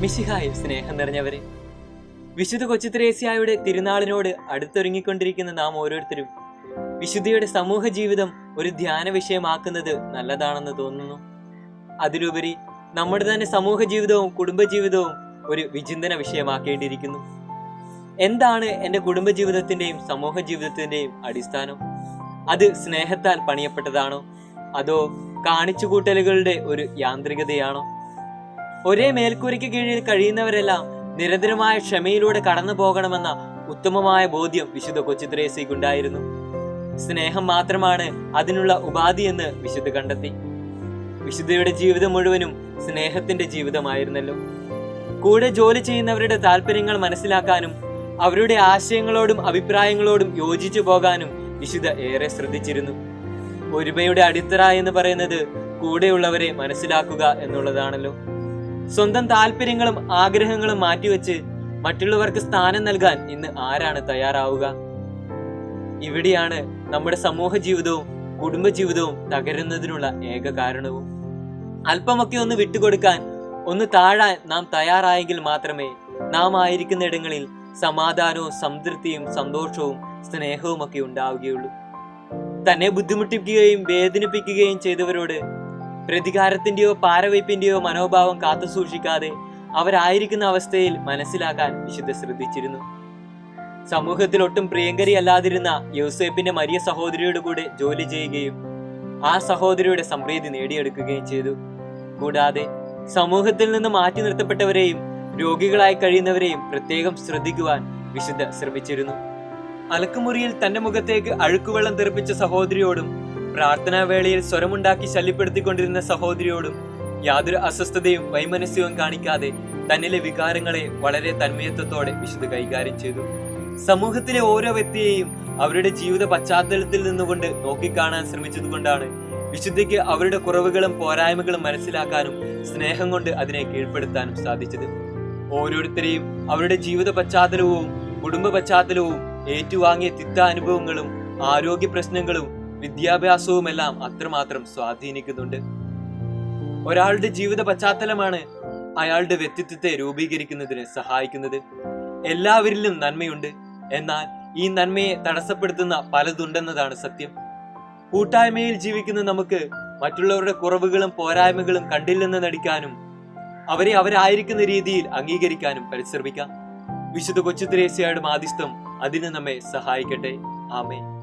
മിശിഹായും സ്നേഹം നിറഞ്ഞവരെ. വിശുദ്ധ കൊച്ചുത്രേസ്യായുടെ തിരുനാളിനോട് അടുത്തൊരുങ്ങിക്കൊണ്ടിരിക്കുന്ന നാം ഓരോരുത്തരും വിശുദ്ധിയുടെ സമൂഹ ജീവിതം ഒരു ധ്യാന വിഷയമാക്കുന്നത് നല്ലതാണെന്ന് തോന്നുന്നു. അതിലുപരി നമ്മുടെ തന്നെ സമൂഹ ജീവിതവും കുടുംബജീവിതവും ഒരു വിചിന്തന വിഷയമാക്കേണ്ടിയിരിക്കുന്നു. എന്താണ് എന്റെ കുടുംബജീവിതത്തിന്റെയും സമൂഹ ജീവിതത്തിന്റെയും അടിസ്ഥാനം? അത് സ്നേഹത്താൽ പണിയപ്പെട്ടതാണോ? അതോ കാണിച്ചു കൂട്ടലുകളുടെ ഒരു യാന്ത്രികതയാണോ? ഒരേ മേൽക്കൂരയ്ക്ക് കീഴിൽ കഴിയുന്നവരെല്ലാം നിരന്തരമായ ക്ഷമയിലൂടെ കടന്നു പോകണമെന്ന ഉത്തമമായ ബോധ്യം വിശുദ്ധ കൊച്ചുത്രേസിക്കുണ്ടായിരുന്നു സ്നേഹം മാത്രമാണ് അതിനുള്ള ഉപാധി എന്ന് വിശുദ്ധ കണ്ടെത്തി. വിശുദ്ധയുടെ ജീവിതം മുഴുവനും സ്നേഹത്തിന്റെ ജീവിതമായിരുന്നല്ലോ. കൂടെ ജോലി ചെയ്യുന്നവരുടെ താല്പര്യങ്ങൾ മനസ്സിലാക്കാനും അവരുടെ ആശയങ്ങളോടും അഭിപ്രായങ്ങളോടും യോജിച്ചു പോകാനും വിശുദ്ധ ഏറെ ശ്രദ്ധിച്ചിരുന്നു. ഒരുമയുടെ അടിത്തറ എന്ന് പറയുന്നത് കൂടെയുള്ളവരെ മനസ്സിലാക്കുക എന്നുള്ളതാണല്ലോ. സ്വന്തം താല്പര്യങ്ങളും ആഗ്രഹങ്ങളും മാറ്റിവെച്ച് മറ്റുള്ളവർക്ക് സ്ഥാനം നൽകാൻ ഇന്ന് ആരാണ് തയ്യാറാവുക? ഇവിടെയാണ് നമ്മുടെ സമൂഹ ജീവിതവും കുടുംബജീവിതവും തകരുന്നതിനുള്ള ഏക കാരണവും. അല്പമൊക്കെ ഒന്ന് വിട്ടുകൊടുക്കാൻ ഒന്ന് താഴാൻ നാം തയ്യാറായെങ്കിൽ മാത്രമേ നാം ആയിരിക്കുന്ന ഇടങ്ങളിൽ സമാധാനവും സംതൃപ്തിയും സന്തോഷവും സ്നേഹവും ഒക്കെ ഉണ്ടാവുകയുള്ളൂ. തന്നെ ബുദ്ധിമുട്ടിക്കുകയും വേദനിപ്പിക്കുകയും ചെയ്തവരോട് പ്രതികാരത്തിന്റെയോ പാരവയ്പിന്റെയോ മനോഭാവം കാത്തു സൂക്ഷിക്കാതെ അവരായിരിക്കുന്ന അവസ്ഥയിൽ മനസ്സിലാക്കാൻ വിശുദ്ധ ശ്രദ്ധിച്ചിരുന്നു. സമൂഹത്തിൽ ഒട്ടും പ്രിയങ്കരിയല്ലാതിരുന്ന യൂസേപ്പിന്റെ മരിയ സഹോദരിയുടെ കൂടെ ജോലി ചെയ്യുകയും ആ സഹോദരിയുടെ സംപ്രീതി നേടിയെടുക്കുകയും ചെയ്തു. കൂടാതെ സമൂഹത്തിൽ നിന്ന് മാറ്റി നിർത്തപ്പെട്ടവരെയും രോഗികളായി കഴിയുന്നവരെയും പ്രത്യേകം ശ്രദ്ധിക്കുവാൻ വിശുദ്ധ ശ്രമിച്ചിരുന്നു. അലക്കുമുറിയിൽ തന്റെ മുഖത്തേക്ക് അഴുക്കുവെള്ളം തെറിപ്പിച്ച സഹോദരിയോടും പ്രാർത്ഥനാ വേളയിൽ സ്വരമുണ്ടാക്കി ശല്യപ്പെടുത്തിക്കൊണ്ടിരുന്ന സഹോദരിയോടും യാതൊരു അസ്വസ്ഥതയും വൈമനസ്യവും കാണിക്കാതെ തന്നിലെ വികാരങ്ങളെ വളരെ തന്മയത്വത്തോടെ വിശുദ്ധ കൈകാര്യം ചെയ്തു. സമൂഹത്തിലെ ഓരോ വ്യക്തിയെയും അവരുടെ ജീവിത പശ്ചാത്തലത്തിൽ നിന്നുകൊണ്ട് നോക്കിക്കാണാൻ ശ്രമിച്ചതുകൊണ്ടാണ് വിശുദ്ധയ്ക്ക് അവരുടെ കുറവുകളും പോരായ്മകളും മനസ്സിലാക്കാനും സ്നേഹം കൊണ്ട് അതിനെ കീഴ്പ്പെടുത്താനും സാധിച്ചത്. ഓരോരുത്തരെയും അവരുടെ ജീവിത പശ്ചാത്തലവും കുടുംബ പശ്ചാത്തലവും ഏറ്റുവാങ്ങിയ തിക്ത അനുഭവങ്ങളും ആരോഗ്യ പ്രശ്നങ്ങളും വിദ്യാഭ്യാസവുമെല്ലാം അത്രമാത്രം സ്വാധീനിക്കുന്നുണ്ട്. ഒരാളുടെ ജീവിത പശ്ചാത്തലമാണ് അയാളുടെ വ്യക്തിത്വത്തെ രൂപീകരിക്കുന്നതിന് സഹായിക്കുന്നത്. എല്ലാവരിലും നന്മയുണ്ട്. എന്നാൽ ഈ നന്മയെ തടസ്സപ്പെടുത്തുന്ന പലതുണ്ടെന്നതാണ് സത്യം. കൂട്ടായ്മയിൽ ജീവിക്കുന്ന നമുക്ക് മറ്റുള്ളവരുടെ കുറവുകളും പോരായ്മകളും കണ്ടില്ലെന്ന് നടിക്കാനും അവരെ അവരായിരിക്കുന്ന രീതിയിൽ അംഗീകരിക്കാനും പരിശ്രമിക്കാം. വിശുദ്ധ കൊച്ചു ത്രേസ്യയുടെ മാധ്യസ്ഥം അതിന് നമ്മെ സഹായിക്കട്ടെ. ആമേ